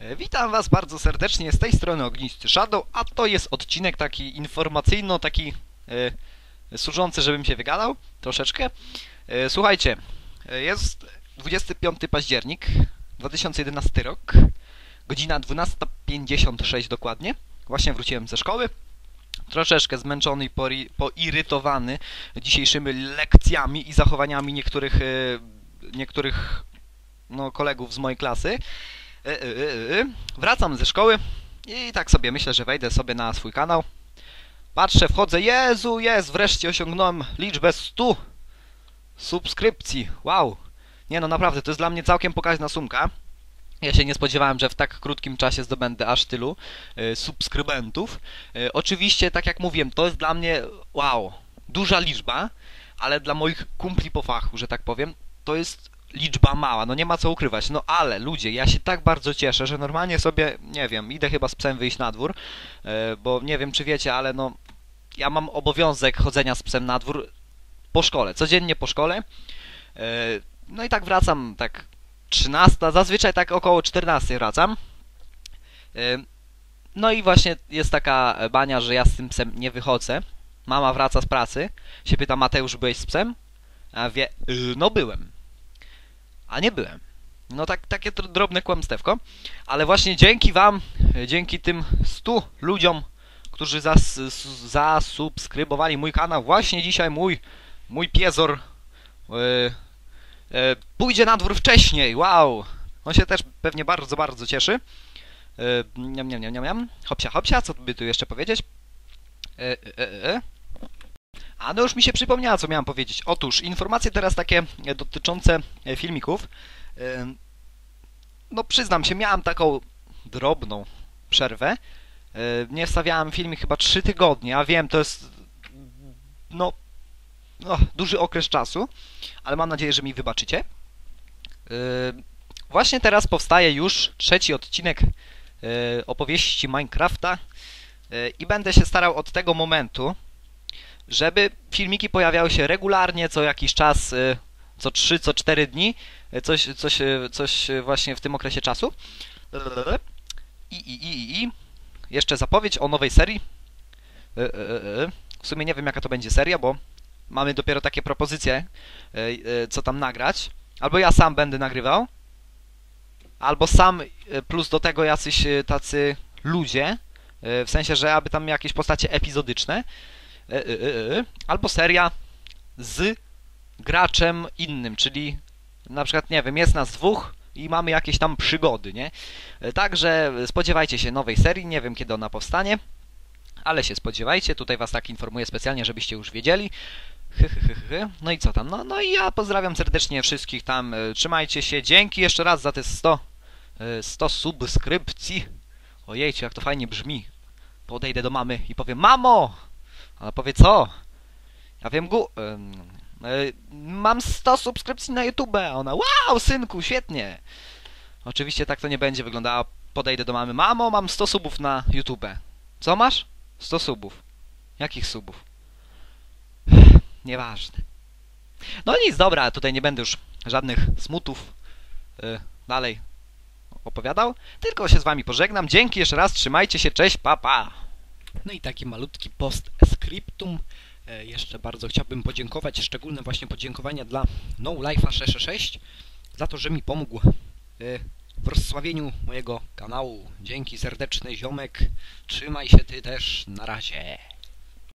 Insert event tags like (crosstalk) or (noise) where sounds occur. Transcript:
E, Witam Was bardzo serdecznie z tej strony Ognisty Shadow, a to jest odcinek taki informacyjno, taki e, służący, żebym się wygadał troszeczkę. E, słuchajcie, jest 25 październik 2011 rok, godzina 12.56 dokładnie. Właśnie wróciłem ze szkoły. Troszeczkę zmęczony i poirytowany dzisiejszymi lekcjami i zachowaniami niektórych, niektórych no, kolegów z mojej klasy. E, e, e. Wracam ze szkoły i tak sobie myślę, że wejdę sobie na swój kanał. Patrzę, wchodzę, Jezu, jest, wreszcie osiągnąłem liczbę 100 subskrypcji. Wow. Nie no, naprawdę, to jest dla mnie całkiem pokaźna sumka. Ja się nie spodziewałem, że w tak krótkim czasie zdobędę aż tylu e, subskrybentów. E, oczywiście, tak jak mówiłem, to jest dla mnie, wow, duża liczba, ale dla moich kumpli po fachu, że tak powiem, to jest liczba mała, no nie ma co ukrywać. No ale ludzie, ja się tak bardzo cieszę, że normalnie sobie, nie wiem, idę chyba z psem wyjść na dwór, e, bo nie wiem czy wiecie, ale no ja mam obowiązek chodzenia z psem na dwór po szkole, codziennie po szkole. E, No i tak wracam tak 13, zazwyczaj tak około 14 wracam. E, No i właśnie jest taka bania, że ja z tym psem nie wychodzę. Mama wraca z pracy, się pyta Mateusz, byłeś z psem? A wie, "Y, no byłem. A nie byłem. No tak, takie drobne kłamstewko. Ale właśnie dzięki wam, dzięki tym 100 ludziom, którzy zas, zasubskrybowali mój kanał, właśnie dzisiaj mój, mój piezor e, e, pójdzie na dwór wcześniej. Wow! On się też pewnie bardzo, bardzo cieszy. E, niam, niam, niam, niam. Hopsia, hopsia, co by tu jeszcze powiedzieć? E, e, e. A no już mi się przypomniało, co miałem powiedzieć. Otóż informacje teraz takie dotyczące e, filmików. No przyznam się, miałem taką drobną przerwę. E, Nie wstawiałem filmik chyba 3 tygodnie, a wiem, to jest no, no duży okres czasu, ale mam nadzieję, że mi wybaczycie. E, Właśnie teraz powstaje już trzeci odcinek e, opowieści Minecrafta i będę się starał od tego momentu, żeby filmiki pojawiały się regularnie, co jakiś czas, y, co 3, co 4 dni, y, coś, coś, y, coś właśnie w tym okresie czasu. I, i, i, i. Jeszcze zapowiedź o nowej serii. W sumie nie wiem jaka to będzie seria, bo mamy dopiero takie propozycje, co tam nagrać. Albo ja sam będę nagrywał, albo sam plus do tego jacyś tacy ludzie, w sensie, że aby tam jakieś postacie epizodyczne. E, e, e. Albo seria z graczem innym, czyli na przykład, nie wiem, jest nas dwóch i mamy jakieś tam przygody, nie? Także spodziewajcie się nowej serii, nie wiem kiedy ona powstanie, ale się spodziewajcie, tutaj was tak informuję specjalnie, żebyście już wiedzieli. No i co tam? No, no i ja pozdrawiam serdecznie wszystkich tam, trzymajcie się, dzięki jeszcze raz za te 100, e, 100 subskrypcji. Ojejcie, jak to fajnie brzmi. Podejdę do mamy i powiem, mamo! Ona powie co? Ja wiem, gu... e, mam 100 subskrypcji na YouTube. Ona, wow, synku, świetnie. Oczywiście tak to nie będzie wyglądało. Podejdę do mamy, mamo, mam 100 subów na YouTube. Co masz? 100 subów. Jakich subów? (sighs) Nieważne. No nic, dobra, tutaj nie będę już żadnych smutów e, dalej opowiadał, tylko się z wami pożegnam. Dzięki jeszcze raz, trzymajcie się, cześć, pa, pa. No i taki malutki postscriptum. E, Jeszcze bardzo chciałbym podziękować, szczególne właśnie podziękowania dla No Life'a 666 za to, że mi pomógł e, w rozsławieniu mojego kanału. Dzięki serdeczny ziomek. Trzymaj się ty też. Na razie.